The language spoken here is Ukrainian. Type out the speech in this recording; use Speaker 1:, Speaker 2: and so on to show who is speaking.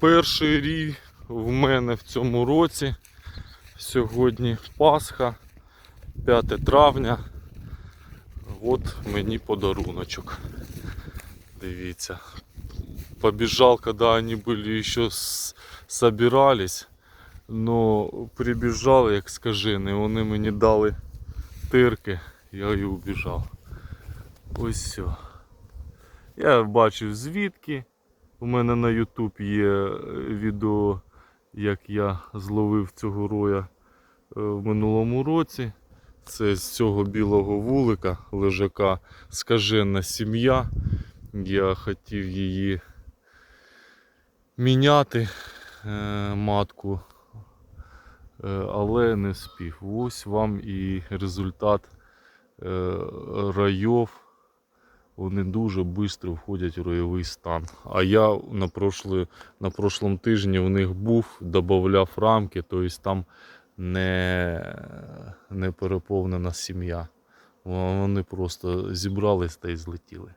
Speaker 1: Перший рік в мене в цьому році. Сьогодні Пасха, 5 травня. От мені подаруночок. Дивіться. Побежал, когда они были еще собирались. Но прибіжав, як скажений, вони мені дали тирки, я і убіжав. Ось все. Я бачив звідки. У мене на YouTube є е, відео, як я зловив цього роя е, в минулому році. Це з цього білого вулика лежака скажена сім'я. Я хотів її міняти е, матку, але не спів. Ось вам і результат райов. Вони дуже швидко входять у ройовий стан. А я на, прошлому на прошлому тижні в них був, додавав рамки, тобто там не, не переповнена сім'я. Вони просто зібрались та й злетіли.